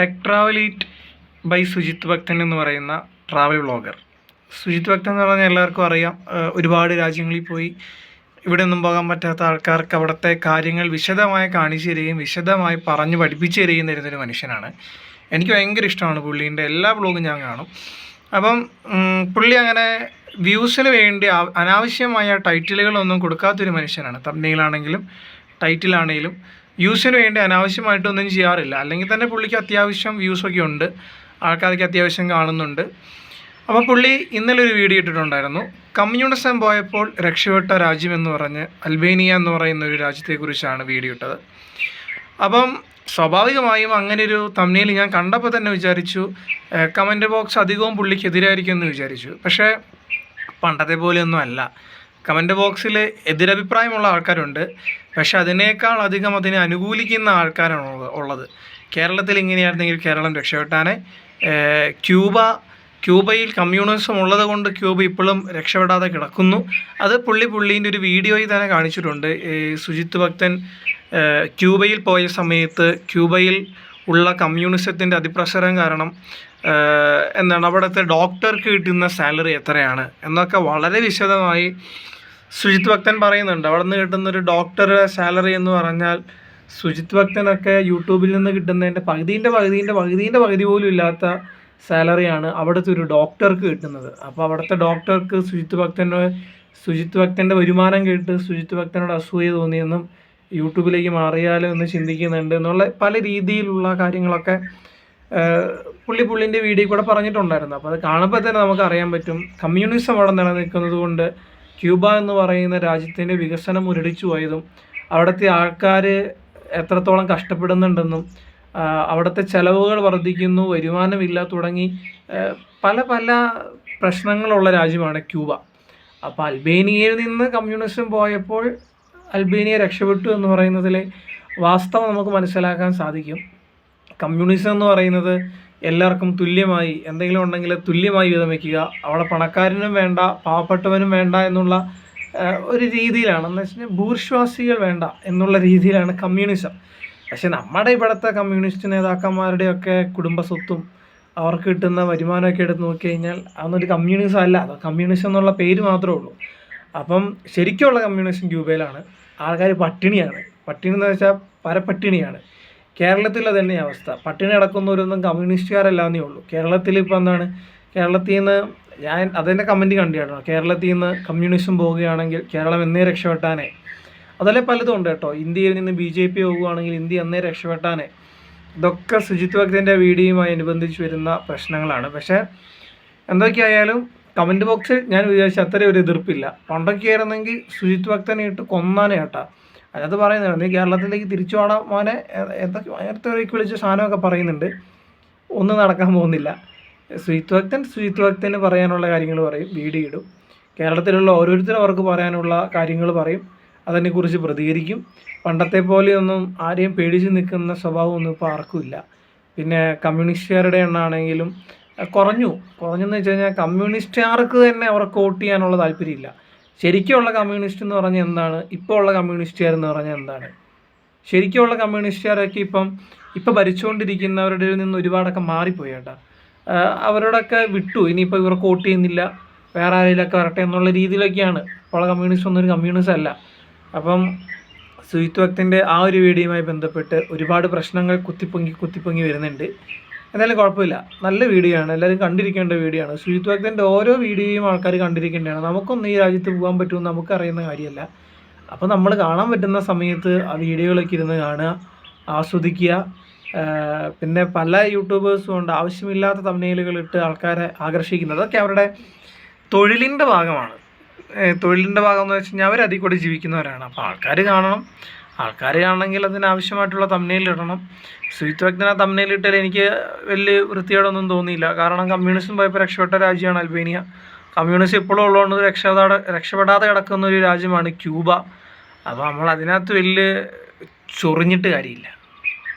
Tech travel eat by Sujith ഭക്തൻ എന്ന് പറയുന്ന ട്രാവൽ വ്ളോഗർ സുജിത് ഭക്തൻ എന്ന് പറഞ്ഞാൽ എല്ലാവർക്കും അറിയാം. ഒരുപാട് രാജ്യങ്ങളിൽ പോയി ഇവിടെ ഒന്നും പോകാൻ പറ്റാത്ത ആൾക്കാർക്ക് അവിടുത്തെ കാര്യങ്ങൾ വിശദമായി കാണിച്ചു തരികയും വിശദമായി പറഞ്ഞ് പഠിപ്പിച്ചു തരികയും തരുന്നൊരു മനുഷ്യനാണ്. എനിക്ക് ഭയങ്കര ഇഷ്ടമാണ് പുള്ളീന്റെ എല്ലാ വ്ളോഗും ഞാൻ കാണും. അപ്പം പുള്ളി അങ്ങനെ വ്യൂസിന് വേണ്ടി അനാവശ്യമായ ടൈറ്റിലുകളൊന്നും കൊടുക്കാത്തൊരു മനുഷ്യനാണ്. തമ്മിലാണെങ്കിലും ടൈറ്റിലാണെങ്കിലും വ്യൂസിന് വേണ്ടി അനാവശ്യമായിട്ടൊന്നും ചെയ്യാറില്ല. അല്ലെങ്കിൽ തന്നെ പുള്ളിക്ക് അത്യാവശ്യം വ്യൂസൊക്കെ ഉണ്ട്. ആൾക്കാർക്ക് അത്യാവശ്യം കാണുന്നുണ്ട്. അപ്പോൾ പുള്ളി ഇന്നലെ ഒരു വീഡിയോ ഇട്ടിട്ടുണ്ടായിരുന്നു. കമ്മ്യൂണിസം പോയപ്പോൾ രക്ഷപ്പെട്ട രാജ്യം എന്ന് പറഞ്ഞ് അൽബേനിയ എന്ന് പറയുന്ന ഒരു രാജ്യത്തെക്കുറിച്ചാണ് വീഡിയോ ഇട്ടത്. അപ്പം സ്വാഭാവികമായും അങ്ങനെ ഒരു തമ്മിൽ ഞാൻ കണ്ടപ്പോൾ തന്നെ വിചാരിച്ചു കമന്റ് ബോക്സ് അധികവും പുള്ളിക്കെതിരായിരിക്കും എന്ന് വിചാരിച്ചു. പക്ഷേ പണ്ടത്തെ പോലെയൊന്നും അല്ല. കമന്റ് ബോക്സിൽ എതിരഭിപ്രായമുള്ള ആൾക്കാരുണ്ട്. പക്ഷെ അതിനേക്കാൾ അധികം അതിനെ അനുകൂലിക്കുന്ന ആൾക്കാരാണ് ഉള്ളത്- കേരളത്തിൽ ഇങ്ങനെയായിരുന്നെങ്കിൽ കേരളം രക്ഷപ്പെട്ടാനെ. ക്യൂബ ക്യൂബയിൽ കമ്മ്യൂണിസം ഉള്ളത് കൊണ്ട് ക്യൂബ ഇപ്പോഴും രക്ഷപ്പെടാതെ കിടക്കുന്നു. അത് പുള്ളി പുള്ളീന്റെ ഒരു വീഡിയോയിൽ തന്നെ കാണിച്ചിട്ടുണ്ട്. സുജിത്ത് ഭക്തൻ ക്യൂബയിൽ പോയ സമയത്ത് ക്യൂബയിൽ ഉള്ള കമ്മ്യൂണിസത്തിന്റെ അതിപ്രസരം കാരണം എന്താണ് അവിടുത്തെ ഡോക്ടർക്ക് കിട്ടുന്ന സാലറി എത്രയാണ് എന്നൊക്കെ വളരെ വിശദമായി സുജിത് ഭക്തൻ പറയുന്നുണ്ട് അവിടെ നിന്ന് കിട്ടുന്ന ഒരു ഡോക്ടറുടെ സാലറി എന്ന് പറഞ്ഞാൽ സുജിത് ഭക്തനൊക്കെ യൂട്യൂബിൽ നിന്ന് കിട്ടുന്നതിന്റെ പകുതിന്റെ പകുതിന്റെ പകുതിന്റെ പകുതി പോലും ഇല്ലാത്ത സാലറിയാണ് അവിടുത്തെ ഒരു ഡോക്ടർക്ക് കിട്ടുന്നത്. അപ്പോൾ അവിടുത്തെ ഡോക്ടർക്ക് സുജിത് ഭക്തന്റെ സുജിത് ഭക്തന്റെ വരുമാനം കേട്ട് സുജിത് ഭക്തനോട് അസൂയ തോന്നിയെന്നും യൂട്യൂബിലേക്ക് മാറിയാലോ എന്ന് ചിന്തിക്കുന്നുണ്ട് എന്നുള്ള പല രീതിയിലുള്ള കാര്യങ്ങളൊക്കെ പുള്ളി പുള്ളിന്റെ വീഡിയോ കൂടെ പറഞ്ഞിട്ടുണ്ടായിരുന്നു. അപ്പോൾ അത് കാണുമ്പോൾ തന്നെ നമുക്ക് അറിയാൻ പറ്റും. കമ്മ്യൂണിസം അവിടെ നിലനിൽക്കുന്നത് കൊണ്ട് ക്യൂബ എന്ന് പറയുന്ന രാജ്യത്തിന്റെ വികസനം മുരടിച്ചു പോയതും അവിടുത്തെ ആൾക്കാർ എത്രത്തോളം കഷ്ടപ്പെടുന്നുണ്ടെന്നും അവിടുത്തെ ചെലവുകൾ വർദ്ധിക്കുന്നു വരുമാനമില്ല തുടങ്ങി പല പല പ്രശ്നങ്ങളുള്ള രാജ്യമാണ് ക്യൂബ. അപ്പോൾ അൽബേനിയയിൽ നിന്ന് കമ്മ്യൂണിസം പോയപ്പോൾ അൽബേനിയ രക്ഷപ്പെട്ടു എന്ന് പറയുന്നതിലെ വാസ്തവം നമുക്ക് മനസ്സിലാക്കാൻ സാധിക്കും. കമ്മ്യൂണിസം എന്ന് പറയുന്നത് എല്ലാവർക്കും തുല്യമായി എന്തെങ്കിലും ഉണ്ടെങ്കിൽ തുല്യമായി വീതം വയ്ക്കുക. അവിടെ പണക്കാരനും വേണ്ട പാവപ്പെട്ടവനും വേണ്ട എന്നുള്ള ഒരു രീതിയിലാണ്. എന്ന് വെച്ചാൽ ഭൂർശ്വാസികൾ വേണ്ട എന്നുള്ള രീതിയിലാണ് കമ്മ്യൂണിസം. പക്ഷേ നമ്മുടെ ഇവിടുത്തെ കമ്മ്യൂണിസ്റ്റ് നേതാക്കന്മാരുടെയൊക്കെ കുടുംബ സ്വത്തും അവർക്ക് കിട്ടുന്ന വരുമാനമൊക്കെ എടുത്ത് നോക്കി കഴിഞ്ഞാൽ അതൊന്നൊരു കമ്മ്യൂണിസം അല്ല. അത് കമ്മ്യൂണിസം എന്നുള്ള പേര് മാത്രമേ ഉള്ളൂ. അപ്പം ശരിക്കുള്ള കമ്മ്യൂണിസം ക്യൂബയിലാണ്. ആൾക്കാർ പട്ടിണിയാണ്. പട്ടിണി എന്ന് വെച്ചാൽ പരപ്പട്ടിണിയാണ്. കേരളത്തിൽ തന്നെ അവസ്ഥ. പട്ടിണി അടക്കുന്നവരൊന്നും കമ്മ്യൂണിസ്റ്റുകാരല്ലാന്നേ ഉള്ളൂ. കേരളത്തിൽ ഇപ്പോൾ എന്താണ്? കേരളത്തിൽ നിന്ന് ഞാൻ അതിന്റെ കമന്റ് കണ്ടിട്ടോ കേരളത്തിൽ നിന്ന് കമ്മ്യൂണിസം പോവുകയാണെങ്കിൽ കേരളം എന്നേ രക്ഷപ്പെട്ടാനേ. അതല്ലേ പലതും ഉണ്ട് കേട്ടോ. ഇന്ത്യയിൽ നിന്ന് ബി ജെ പി പോവുകയാണെങ്കിൽ ഇന്ത്യ എന്നേ രക്ഷപ്പെട്ടാനേ. ഇതൊക്കെ സുജിത് ഭക്തന്റെ വീഡിയോയുമായി അനുബന്ധിച്ച് വരുന്ന പ്രശ്നങ്ങളാണ്. പക്ഷേ എന്തൊക്കെയായാലും കമന്റ് ബോക്സിൽ ഞാൻ വിചാരിച്ച അത്രയും ഒരു എതിർപ്പില്ല. പണ്ടൊക്കെ ആയിരുന്നെങ്കിൽ സുജിത് ഭക്തനെ ഇട്ട് കൊന്നാനേ അതിനകത്ത് പറയുന്നുണ്ട്. നീ കേരളത്തിലേക്ക് തിരിച്ചു പോകണം മോനെ. എന്തൊക്കെ നേരത്തെ വിളിച്ച സാധനമൊക്കെ പറയുന്നുണ്ട്. ഒന്നും നടക്കാൻ പോകുന്നില്ല. സ്വീത്വക്തൻ ഭക്തന് പറയാനുള്ള കാര്യങ്ങൾ പറയും. വീഡിയോ ഇടും. കേരളത്തിലുള്ള ഓരോരുത്തരും അവർക്ക് പറയാനുള്ള കാര്യങ്ങൾ പറയും. അതിനെക്കുറിച്ച് പ്രതികരിക്കും. പണ്ടത്തെ പോലെയൊന്നും ആരെയും പേടിച്ച് നിൽക്കുന്ന സ്വഭാവമൊന്നും ഇപ്പോൾ ആർക്കുമില്ല പിന്നെ കമ്മ്യൂണിസ്റ്റുകാരുടെ എണ്ണാണെങ്കിലും അഹ് കുറഞ്ഞു. കുറഞ്ഞെന്ന് വെച്ച് കഴിഞ്ഞാൽ കമ്മ്യൂണിസ്റ്റുകാർക്ക് തന്നെ അവർക്ക് വോട്ട് ചെയ്യാനുള്ള താല്പര്യമില്ല. ശരിക്കുള്ള കമ്മ്യൂണിസ്റ്റ് എന്ന് പറഞ്ഞാൽ എന്താണ്? ഇപ്പോൾ ഉള്ള കമ്മ്യൂണിസ്റ്റുകാർ എന്ന് പറഞ്ഞാൽ എന്താണ്? ശരിക്കുള്ള കമ്മ്യൂണിസ്റ്റുകാരൊക്കെ ഇപ്പം ഇപ്പം ഭരിച്ചുകൊണ്ടിരിക്കുന്നവരുടെ നിന്ന് ഒരുപാടൊക്കെ മാറിപ്പോയി കേട്ടോ. അവരോടൊക്കെ വിട്ടു. ഇനിയിപ്പോൾ ഇവർക്ക് വോട്ട് ചെയ്യുന്നില്ല. വേറെ ആരെങ്കിലൊക്കെ വരട്ടെ എന്നുള്ള രീതിയിലൊക്കെയാണ്. ഉള്ള കമ്മ്യൂണിസ്റ്റ് ഒന്നും ഒരു കമ്മ്യൂണിസ്റ്റ് അല്ല. അപ്പം സുഹിത് ഭക്തിന്റെ ആ ഒരു വീഡിയോയുമായി ബന്ധപ്പെട്ട് ഒരുപാട് പ്രശ്നങ്ങൾ കുത്തിപ്പൊങ്ങി കുത്തിപ്പൊങ്ങി വരുന്നുണ്ട്. എന്തായാലും കുഴപ്പമില്ല. നല്ല വീഡിയോ ആണ് എല്ലാവരും കണ്ടിരിക്കേണ്ട വീഡിയോ ആണ് സുജിത് ഭക്തന്റെ ഓരോ വീഡിയോയും ആൾക്കാർ കണ്ടിരിക്കേണ്ടതാണ്. നമുക്കൊന്നും ഈ രാജ്യത്ത് പോകാൻ പറ്റുമെന്ന് നമുക്കറിയുന്ന കാര്യമല്ല. അപ്പോൾ നമ്മൾ കാണാൻ പറ്റുന്ന സമയത്ത് ആ വീഡിയോകളൊക്കെ ഇരുന്ന് കാണുക ആസ്വദിക്കുക. പിന്നെ പല യൂട്യൂബേഴ്സും ഉണ്ട്. ആവശ്യമില്ലാത്ത തമ്മിലുകൾ ഇട്ട് ആൾക്കാരെ ആകർഷിക്കുന്നത്. അതൊക്കെ അവരുടെ തൊഴിലിന്റെ ഭാഗമാണ്. തൊഴിലിന്റെ ഭാഗം എന്ന് വെച്ച് കഴിഞ്ഞാൽ അവർ അതിൽ കൂടെ ജീവിക്കുന്നവരാണ്. അപ്പോൾ ആൾക്കാർ കാണണം. ആൾക്കാർ കാണണമെങ്കിൽ അതിനാവശ്യമായിട്ടുള്ള ഭക്തന തമ്മിൽ ഇട്ടാൽ എനിക്ക് വലിയ വൃത്തിയോടൊന്നും തോന്നിയില്ല. കാരണം കമ്മ്യൂണിസം പോയപ്പോൾ രക്ഷപ്പെട്ട രാജ്യമാണ് അൽബേനിയ. കമ്മ്യൂണിസം ഇപ്പോഴും ഉള്ളതുകൊണ്ട് രക്ഷപ്പെടാതെ രക്ഷപ്പെടാതെ കിടക്കുന്ന ഒരു രാജ്യമാണ് ക്യൂബ. അപ്പോൾ നമ്മൾ അതിനകത്ത് വലിയ ചൊറിഞ്ഞിട്ട് കാര്യമില്ല.